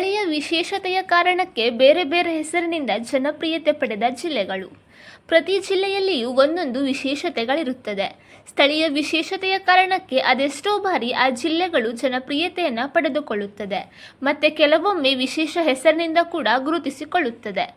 ಸ್ಥಳೀಯ ವಿಶೇಷತೆಯ ಕಾರಣಕ್ಕೆ ಬೇರೆ ಬೇರೆ ಹೆಸರಿನಿಂದ ಜನಪ್ರಿಯತೆ ಪಡೆದ ಜಿಲ್ಲೆಗಳು. ಪ್ರತಿ ಜಿಲ್ಲೆಯಲ್ಲಿಯೂ ಒಂದೊಂದು ವಿಶೇಷತೆಗಳಿರುತ್ತದೆ. ಸ್ಥಳೀಯ ವಿಶೇಷತೆಯ ಕಾರಣಕ್ಕೆ ಅದೆಷ್ಟೋ ಬಾರಿ ಆ ಜಿಲ್ಲೆಗಳು ಜನಪ್ರಿಯತೆಯನ್ನು ಪಡೆದುಕೊಳ್ಳುತ್ತದೆ. ಮತ್ತು ಕೆಲವೊಮ್ಮೆ ವಿಶೇಷ ಹೆಸರಿನಿಂದ ಕೂಡ ಗುರುತಿಸಿಕೊಳ್ಳುತ್ತದೆ.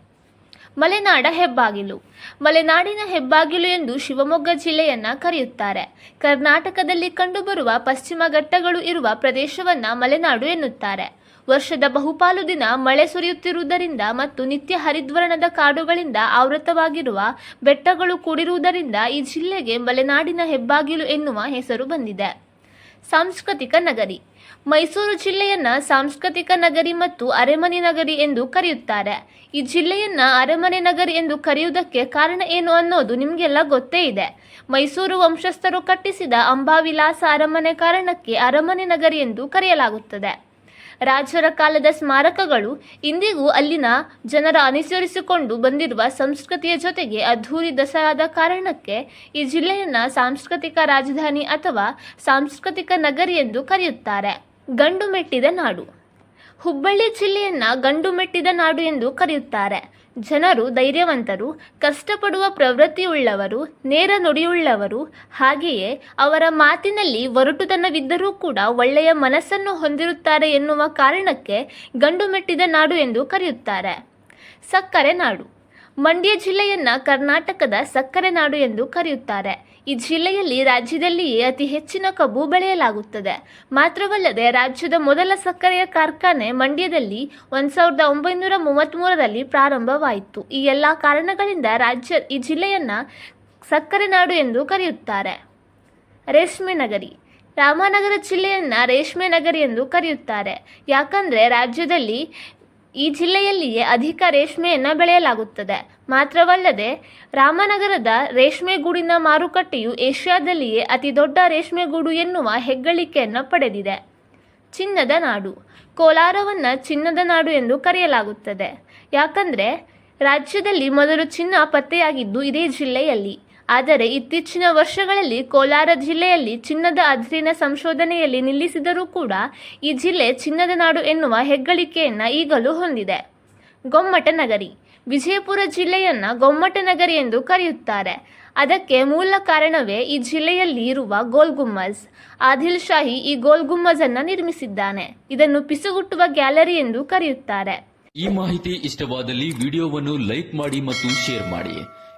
ಮಲೆನಾಡ ಹೆಬ್ಬಾಗಿಲು. ಮಲೆನಾಡಿನ ಹೆಬ್ಬಾಗಿಲು ಎಂದು ಶಿವಮೊಗ್ಗ ಜಿಲ್ಲೆಯನ್ನ ಕರೆಯುತ್ತಾರೆ. ಕರ್ನಾಟಕದಲ್ಲಿ ಕಂಡುಬರುವ ಪಶ್ಚಿಮ ಘಟ್ಟಗಳು ಇರುವ ಪ್ರದೇಶವನ್ನ ಮಲೆನಾಡು ಎನ್ನುತ್ತಾರೆ. ವರ್ಷದ ಬಹುಪಾಲು ದಿನ ಮಳೆ ಸುರಿಯುತ್ತಿರುವುದರಿಂದ ಮತ್ತು ನಿತ್ಯ ಹರಿದ್ವರ್ಣದ ಕಾಡುಗಳಿಂದ ಆವೃತವಾಗಿರುವ ಬೆಟ್ಟಗಳು ಕೂಡಿರುವುದರಿಂದ ಈ ಜಿಲ್ಲೆಗೆ ಮಲೆನಾಡಿನ ಹೆಬ್ಬಾಗಿಲು ಎನ್ನುವ ಹೆಸರು ಬಂದಿದೆ. ಸಾಂಸ್ಕೃತಿಕ ನಗರಿ. ಮೈಸೂರು ಜಿಲ್ಲೆಯನ್ನ ಸಾಂಸ್ಕೃತಿಕ ನಗರಿ ಮತ್ತು ಅರಮನೆ ನಗರಿ ಎಂದು ಕರೆಯುತ್ತಾರೆ. ಈ ಜಿಲ್ಲೆಯನ್ನ ಅರಮನೆ ನಗರಿ ಎಂದು ಕರೆಯುವುದಕ್ಕೆ ಕಾರಣ ಏನು ಅನ್ನೋದು ನಿಮಗೆಲ್ಲ ಗೊತ್ತೇ ಇದೆ. ಮೈಸೂರು ವಂಶಸ್ಥರು ಕಟ್ಟಿಸಿದ ಅಂಬಾವಿಲಾಸ ಅರಮನೆ ಕಾರಣಕ್ಕೆ ಅರಮನೆ ನಗರಿ ಎಂದು ಕರೆಯಲಾಗುತ್ತದೆ. ರಾಜರ ಕಾಲದ ಸ್ಮಾರಕಗಳು ಇಂದಿಗೂ ಅಲ್ಲಿನ ಜನರ ಅನುಸರಿಸಿಕೊಂಡು ಬಂದಿರುವ ಸಂಸ್ಕೃತಿಯ ಜೊತೆಗೆ ಅದ್ಧೂರಿ ದಸರಾದ ಕಾರಣಕ್ಕೆ ಈ ಜಿಲ್ಲೆಯನ್ನ ಸಾಂಸ್ಕೃತಿಕ ರಾಜಧಾನಿ ಅಥವಾ ಸಾಂಸ್ಕೃತಿಕ ನಗರಿ ಎಂದು ಕರೆಯುತ್ತಾರೆ. ಗಂಡು ಮೆಟ್ಟಿದ ನಾಡು. ಹುಬ್ಬಳ್ಳಿ ಜಿಲ್ಲೆಯನ್ನ ಗಂಡು ಮೆಟ್ಟಿದ ನಾಡು ಎಂದು ಕರೆಯುತ್ತಾರೆ. ಜನರು ಧೈರ್ಯವಂತರು, ಕಷ್ಟಪಡುವ ಪ್ರವೃತ್ತಿಯುಳ್ಳವರು, ನೇರ ನುಡಿಯುಳ್ಳವರು, ಹಾಗೆಯೇ ಅವರ ಮಾತಿನಲ್ಲಿ ಒರಟುತನವಿದ್ದರೂ ಕೂಡ ಒಳ್ಳೆಯ ಮನಸ್ಸನ್ನು ಹೊಂದಿರುತ್ತಾರೆ ಎನ್ನುವ ಕಾರಣಕ್ಕೆ ಗಂಡು ಮೆಟ್ಟಿದ ನಾಡು ಎಂದು ಕರೆಯುತ್ತಾರೆ. ಸಕ್ಕರೆ ನಾಡು. ಮಂಡ್ಯ ಜಿಲ್ಲೆಯನ್ನ ಕರ್ನಾಟಕದ ಸಕ್ಕರೆ ನಾಡು ಎಂದು ಕರೆಯುತ್ತಾರೆ. ಈ ಜಿಲ್ಲೆಯಲ್ಲಿ ರಾಜ್ಯದಲ್ಲಿಯೇ ಅತಿ ಹೆಚ್ಚಿನ ಕಬ್ಬು ಬೆಳೆಯಲಾಗುತ್ತದೆ. ಮಾತ್ರವಲ್ಲದೆ ರಾಜ್ಯದ ಮೊದಲ ಸಕ್ಕರೆಯ ಕಾರ್ಖಾನೆ ಮಂಡ್ಯದಲ್ಲಿ ಒಂದು ಸಾವಿರದ ಒಂಬೈನೂರ ಮೂವತ್ತ್ಮೂರರಲ್ಲಿ ಪ್ರಾರಂಭವಾಯಿತು. ಈ ಎಲ್ಲ ಕಾರಣಗಳಿಂದ ರಾಜ್ಯ ಈ ಜಿಲ್ಲೆಯನ್ನು ಸಕ್ಕರೆ ನಾಡು ಎಂದು ಕರೆಯುತ್ತಾರೆ. ರೇಷ್ಮೆ ನಗರಿ. ರಾಮನಗರ ಜಿಲ್ಲೆಯನ್ನು ರೇಷ್ಮೆ ನಗರಿ ಎಂದು ಕರೆಯುತ್ತಾರೆ. ಯಾಕಂದರೆ ರಾಜ್ಯದಲ್ಲಿ ಈ ಜಿಲ್ಲೆಯಲ್ಲಿಯೇ ಅಧಿಕ ರೇಷ್ಮೆಯನ್ನು ಬೆಳೆಯಲಾಗುತ್ತದೆ. ಮಾತ್ರವಲ್ಲದೆ, ರಾಮನಗರದ ರೇಷ್ಮೆ ಗೂಡಿನ ಮಾರುಕಟ್ಟೆಯು ಏಷ್ಯಾದಲ್ಲಿಯೇ ಅತಿ ದೊಡ್ಡ ರೇಷ್ಮೆ ಗೂಡು ಎನ್ನುವ ಹೆಗ್ಗಳಿಕೆಯನ್ನು ಪಡೆದಿದೆ. ಚಿನ್ನದ ನಾಡು. ಕೋಲಾರವನ್ನು ಚಿನ್ನದ ನಾಡು ಎಂದು ಕರೆಯಲಾಗುತ್ತದೆ. ಯಾಕಂದರೆ, ರಾಜ್ಯದಲ್ಲಿ ಮೊದಲು ಚಿನ್ನ ಪತ್ತೆಯಾಗಿದ್ದು ಇದೇ ಜಿಲ್ಲೆಯಲ್ಲಿ. ಆದರೆ ಇತ್ತೀಚಿನ ವರ್ಷಗಳಲ್ಲಿ ಕೋಲಾರ ಜಿಲ್ಲೆಯಲ್ಲಿ ಚಿನ್ನದ ಅಧ್ಯಯನ ಸಂಶೋಧನೆಯಲ್ಲಿ ನಿಲ್ಲಿಸಿದರೂ ಕೂಡ ಈ ಜಿಲ್ಲೆ ಚಿನ್ನದ ನಾಡು ಎನ್ನುವ ಹೆಗ್ಗಳಿಕೆಯನ್ನು ಈಗಲೂ ಹೊಂದಿದೆ. ಗೊಮ್ಮಟ ನಗರಿ. ವಿಜಯಪುರ ಜಿಲ್ಲೆಯನ್ನು ಗೊಮ್ಮಟ ನಗರಿ ಎಂದು ಕರೆಯುತ್ತಾರೆ. ಅದಕ್ಕೆ ಮೂಲ ಕಾರಣವೇ ಈ ಜಿಲ್ಲೆಯಲ್ಲಿ ಇರುವ ಗೋಲ್ ಗುಮ್ಮಜ್ ಆದಿಲ್ ಶಾಹಿ ಈ ಗೋಲ್ ಗುಮ್ಮಜ್ ಅನ್ನ ನಿರ್ಮಿಸಿದ್ದಾನೆ. ಇದನ್ನು ಪಿಸುಗುಟ್ಟುವ ಗ್ಯಾಲರಿ ಎಂದು ಕರೆಯುತ್ತಾರೆ. ಈ ಮಾಹಿತಿ ಇಷ್ಟವಾದಲ್ಲಿ ವಿಡಿಯೋವನ್ನು ಲೈಕ್ ಮಾಡಿ ಮತ್ತು ಶೇರ್ ಮಾಡಿ.